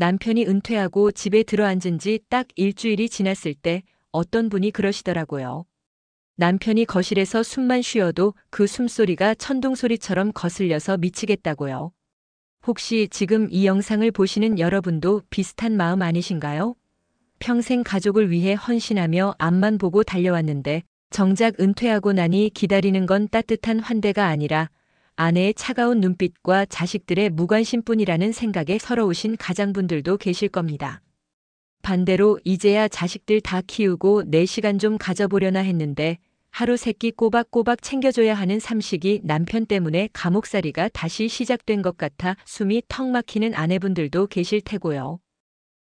남편이 은퇴하고 집에 들어앉은 지 딱 일주일이 지났을 때 어떤 분이 그러시더라고요. 남편이 거실에서 숨만 쉬어도 그 숨소리가 천둥소리처럼 거슬려서 미치겠다고요. 혹시 지금 이 영상을 보시는 여러분도 비슷한 마음 아니신가요? 평생 가족을 위해 헌신하며 앞만 보고 달려왔는데 정작 은퇴하고 나니 기다리는 건 따뜻한 환대가 아니라 아내의 차가운 눈빛과 자식들의 무관심뿐이라는 생각에 서러우신 가장분들도 계실 겁니다. 반대로 이제야 자식들 다 키우고 내 시간 좀 가져보려나 했는데 하루 세끼 꼬박꼬박 챙겨줘야 하는 삼식이 남편 때문에 감옥살이가 다시 시작된 것 같아 숨이 턱 막히는 아내분들도 계실 테고요.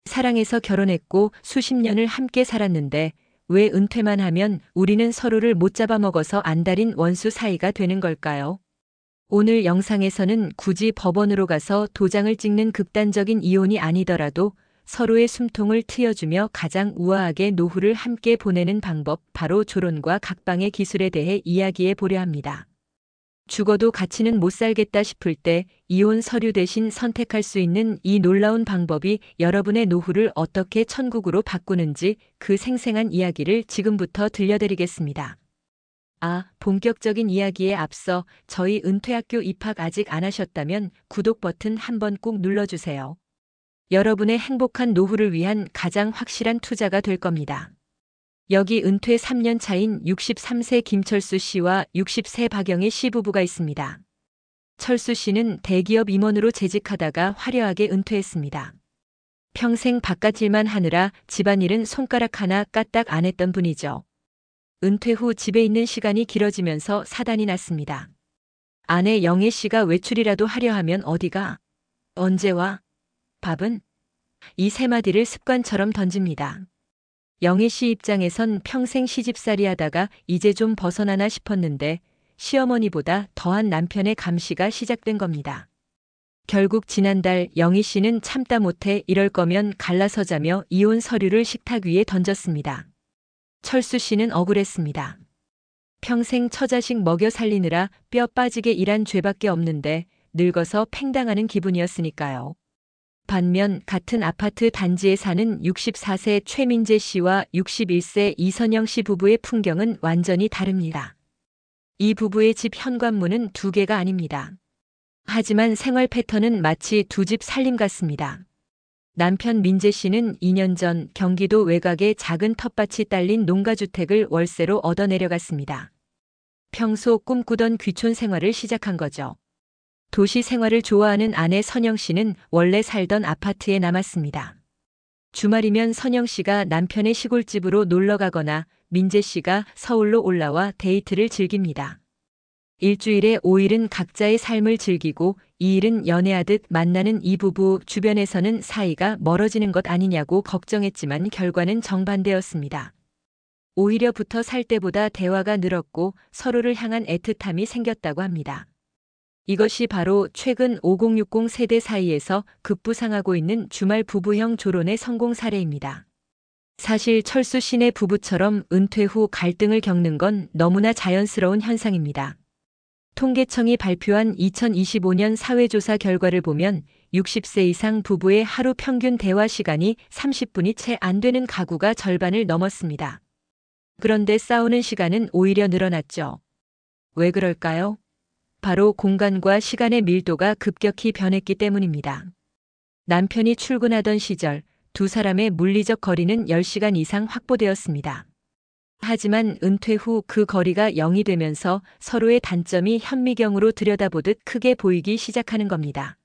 사랑해서 결혼했고 수십 년을 함께 살았는데 왜 은퇴만 하면 우리는 서로를 못 잡아먹어서 안달인 원수 사이가 되는 걸까요? 오늘 영상에서는 굳이 법원으로 가서 도장을 찍는 극단적인 이혼이 아니더라도 서로의 숨통을 트여주며 가장 우아하게 노후를 함께 보내는 방법, 바로 조론과 각방의 기술에 대해 이야기해 보려 합니다. 죽어도 같이는 못 살겠다 싶을 때 이혼 서류 대신 선택할 수 있는 이 놀라운 방법이 여러분의 노후를 어떻게 천국으로 바꾸는지 그 생생한 이야기를 지금부터 들려드리겠습니다. 아, 본격적인 이야기에 앞서 저희 은퇴학교 입학 아직 안 하셨다면 구독 버튼 한번 꼭 눌러주세요. 여러분의 행복한 노후를 위한 가장 확실한 투자가 될 겁니다. 여기 은퇴 3년 차인 63세 김철수 씨와 60세 박영애 씨 부부가 있습니다. 철수 씨는 대기업 임원으로 재직하다가 화려하게 은퇴했습니다. 평생 바깥일만 하느라 집안일은 손가락 하나 까딱 안 했던 분이죠. 은퇴 후 집에 있는 시간이 길어지면서 사단이 났습니다. 아내 영애 씨가 외출이라도 하려 하면 어디가? 언제 와? 밥은? 이 세 마디를 습관처럼 던집니다. 영애 씨 입장에선 평생 시집살이 하다가 이제 좀 벗어나나 싶었는데 시어머니보다 더한 남편의 감시가 시작된 겁니다. 결국 지난달 영희 씨는 참다 못해 이럴 거면 갈라서자며 이혼 서류를 식탁 위에 던졌습니다. 철수 씨는 억울했습니다. 평생 처자식 먹여 살리느라 뼈 빠지게 일한 죄밖에 없는데 늙어서 팽당하는 기분이었으니까요. 반면 같은 아파트 단지에 사는 64세 최민재 씨와 61세 이선영 씨 부부의 풍경은 완전히 다릅니다. 이 부부의 집 현관문은 두 개가 아닙니다. 하지만 생활 패턴은 마치 두 집 살림 같습니다. 남편 민재 씨는 2년 전 경기도 외곽에 작은 텃밭이 딸린 농가주택을 월세로 얻어 내려갔습니다. 평소 꿈꾸던 귀촌 생활을 시작한 거죠. 도시 생활을 좋아하는 아내 선영 씨는 원래 살던 아파트에 남았습니다. 주말이면 선영 씨가 남편의 시골집으로 놀러 가거나 민재 씨가 서울로 올라와 데이트를 즐깁니다. 일주일에 5일은 각자의 삶을 즐기고 2일은 연애하듯 만나는 이 부부 주변에서는 사이가 멀어지는 것 아니냐고 걱정했지만 결과는 정반대였습니다. 오히려 붙어 살 때보다 대화가 늘었고 서로를 향한 애틋함이 생겼다고 합니다. 이것이 바로 최근 5060 세대 사이에서 급부상하고 있는 주말 부부형 조론의 성공 사례입니다. 사실 철수 씨네 부부처럼 은퇴 후 갈등을 겪는 건 너무나 자연스러운 현상입니다. 통계청이 발표한 2025년 사회조사 결과를 보면 60세 이상 부부의 하루 평균 대화 시간이 30분이 채 안 되는 가구가 절반을 넘었습니다. 그런데 싸우는 시간은 오히려 늘어났죠. 왜 그럴까요? 바로 공간과 시간의 밀도가 급격히 변했기 때문입니다. 남편이 출근하던 시절 두 사람의 물리적 거리는 10시간 이상 확보되었습니다. 하지만 은퇴 후 그 거리가 0이 되면서 서로의 단점이 현미경으로 들여다보듯 크게 보이기 시작하는 겁니다.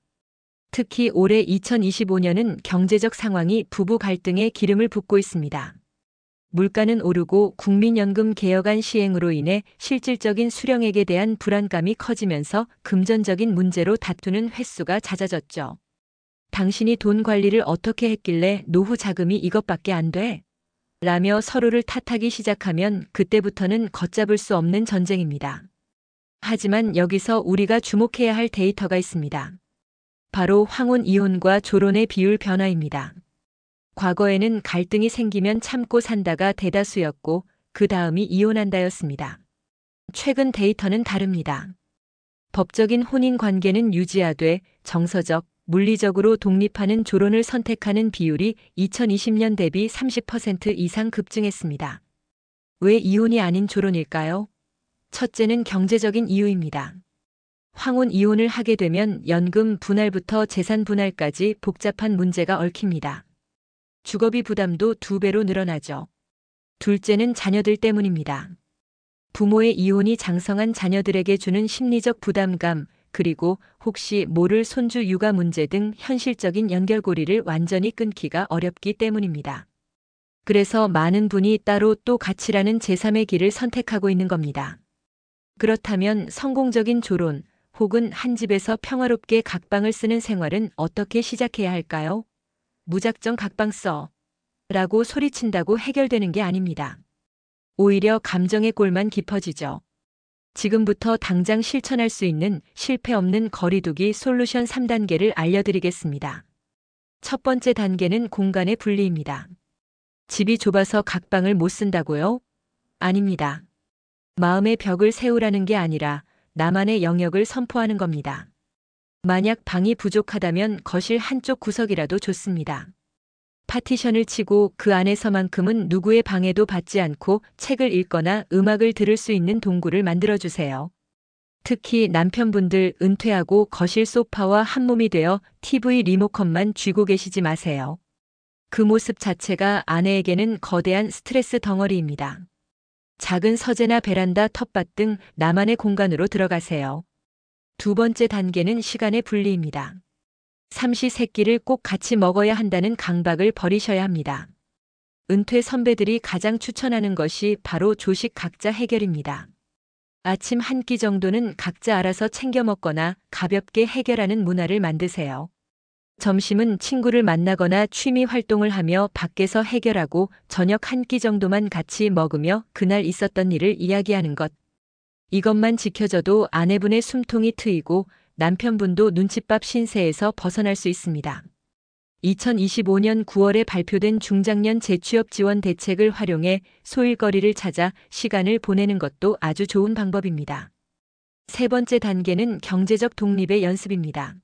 특히 올해 2025년은 경제적 상황이 부부 갈등에 기름을 붓고 있습니다. 물가는 오르고 국민연금 개혁안 시행으로 인해 실질적인 수령액에 대한 불안감이 커지면서 금전적인 문제로 다투는 횟수가 잦아졌죠. 당신이 돈 관리를 어떻게 했길래 노후 자금이 이것밖에 안 돼? 라며 서로를 탓하기 시작하면 그때부터는 걷잡을 수 없는 전쟁입니다. 하지만 여기서 우리가 주목해야 할 데이터가 있습니다. 바로 황혼 이혼과 조론의 비율 변화입니다. 과거에는 갈등이 생기면 참고 산다가 대다수였고 그 다음이 이혼한다였습니다. 최근 데이터는 다릅니다. 법적인 혼인 관계는 유지하되 정서적, 물리적으로 독립하는 조론을 선택하는 비율이 2020년 대비 30% 이상 급증했습니다. 왜 이혼이 아닌 조론일까요? 첫째는 경제적인 이유입니다. 황혼 이혼을 하게 되면 연금 분할부터 재산 분할까지 복잡한 문제가 얽힙니다. 주거비 부담도 두 배로 늘어나죠. 둘째는 자녀들 때문입니다. 부모의 이혼이 장성한 자녀들에게 주는 심리적 부담감, 그리고 혹시 모를 손주 육아 문제 등 현실적인 연결고리를 완전히 끊기가 어렵기 때문입니다. 그래서 많은 분이 따로 또 같이라는 제3의 길을 선택하고 있는 겁니다. 그렇다면 성공적인 조론 혹은 한 집에서 평화롭게 각방을 쓰는 생활은 어떻게 시작해야 할까요? 무작정 각방 써. 라고 소리친다고 해결되는 게 아닙니다. 오히려 감정의 골만 깊어지죠. 지금부터 당장 실천할 수 있는 실패 없는 거리두기 솔루션 3단계를 알려드리겠습니다. 첫 번째 단계는 공간의 분리입니다. 집이 좁아서 각방을 못 쓴다고요? 아닙니다. 마음의 벽을 세우라는 게 아니라 나만의 영역을 선포하는 겁니다. 만약 방이 부족하다면 거실 한쪽 구석이라도 좋습니다. 파티션을 치고 그 안에서만큼은 누구의 방해도 받지 않고 책을 읽거나 음악을 들을 수 있는 동굴을 만들어주세요. 특히 남편분들 은퇴하고 거실 소파와 한몸이 되어 TV 리모컨만 쥐고 계시지 마세요. 그 모습 자체가 아내에게는 거대한 스트레스 덩어리입니다. 작은 서재나 베란다, 텃밭 등 나만의 공간으로 들어가세요. 두 번째 단계는 시간의 분리입니다. 삼시 세끼를 꼭 같이 먹어야 한다는 강박을 버리셔야 합니다. 은퇴 선배들이 가장 추천하는 것이 바로 조식 각자 해결입니다. 아침 한 끼 정도는 각자 알아서 챙겨 먹거나 가볍게 해결하는 문화를 만드세요. 점심은 친구를 만나거나 취미 활동을 하며 밖에서 해결하고 저녁 한 끼 정도만 같이 먹으며 그날 있었던 일을 이야기하는 것. 이것만 지켜져도 아내분의 숨통이 트이고 남편분도 눈칫밥 신세에서 벗어날 수 있습니다. 2025년 9월에 발표된 중장년 재취업 지원 대책을 활용해 소일거리를 찾아 시간을 보내는 것도 아주 좋은 방법입니다. 세 번째 단계는 경제적 독립의 연습입니다.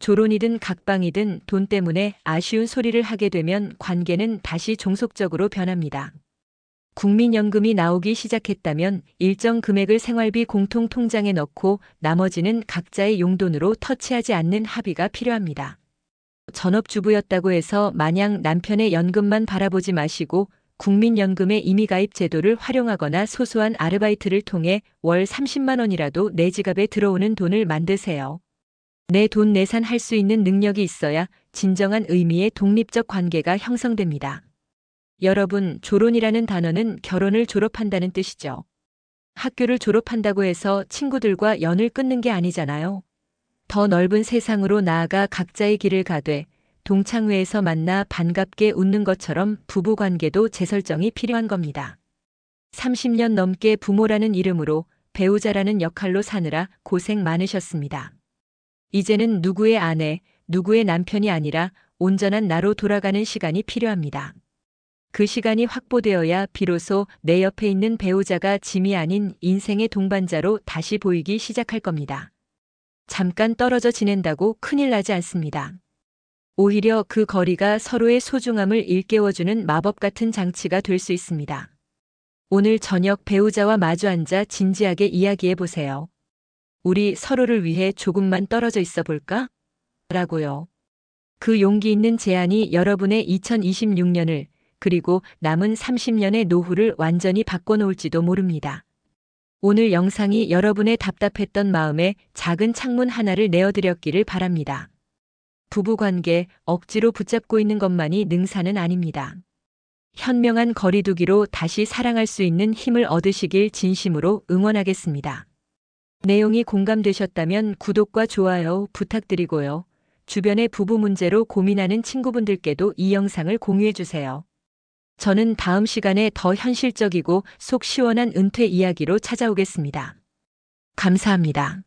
조론이든 각방이든 돈 때문에 아쉬운 소리를 하게 되면 관계는 다시 종속적으로 변합니다. 국민연금이 나오기 시작했다면 일정 금액을 생활비 공통 통장에 넣고 나머지는 각자의 용돈으로 터치하지 않는 합의가 필요합니다. 전업주부였다고 해서 마냥 남편의 연금만 바라보지 마시고 국민연금의 임의가입 제도를 활용하거나 소소한 아르바이트를 통해 월 30만 원이라도 내 지갑에 들어오는 돈을 만드세요. 내 돈 내산할 수 있는 능력이 있어야 진정한 의미의 독립적 관계가 형성됩니다. 여러분, 조론이라는 단어는 결혼을 졸업한다는 뜻이죠. 학교를 졸업한다고 해서 친구들과 연을 끊는 게 아니잖아요. 더 넓은 세상으로 나아가 각자의 길을 가되 동창회에서 만나 반갑게 웃는 것처럼 부부 관계도 재설정이 필요한 겁니다. 30년 넘게 부모라는 이름으로 배우자라는 역할로 사느라 고생 많으셨습니다. 이제는 누구의 아내, 누구의 남편이 아니라 온전한 나로 돌아가는 시간이 필요합니다. 그 시간이 확보되어야 비로소 내 옆에 있는 배우자가 짐이 아닌 인생의 동반자로 다시 보이기 시작할 겁니다. 잠깐 떨어져 지낸다고 큰일 나지 않습니다. 오히려 그 거리가 서로의 소중함을 일깨워주는 마법 같은 장치가 될 수 있습니다. 오늘 저녁 배우자와 마주 앉아 진지하게 이야기해 보세요. 우리 서로를 위해 조금만 떨어져 있어 볼까? 라고요. 그 용기 있는 제안이 여러분의 2026년을 그리고 남은 30년의 노후를 완전히 바꿔놓을지도 모릅니다. 오늘 영상이 여러분의 답답했던 마음에 작은 창문 하나를 내어드렸기를 바랍니다. 부부관계 억지로 붙잡고 있는 것만이 능사는 아닙니다. 현명한 거리두기로 다시 사랑할 수 있는 힘을 얻으시길 진심으로 응원하겠습니다. 내용이 공감되셨다면 구독과 좋아요 부탁드리고요. 주변의 부부 문제로 고민하는 친구분들께도 이 영상을 공유해주세요. 저는 다음 시간에 더 현실적이고 속 시원한 은퇴 이야기로 찾아오겠습니다. 감사합니다.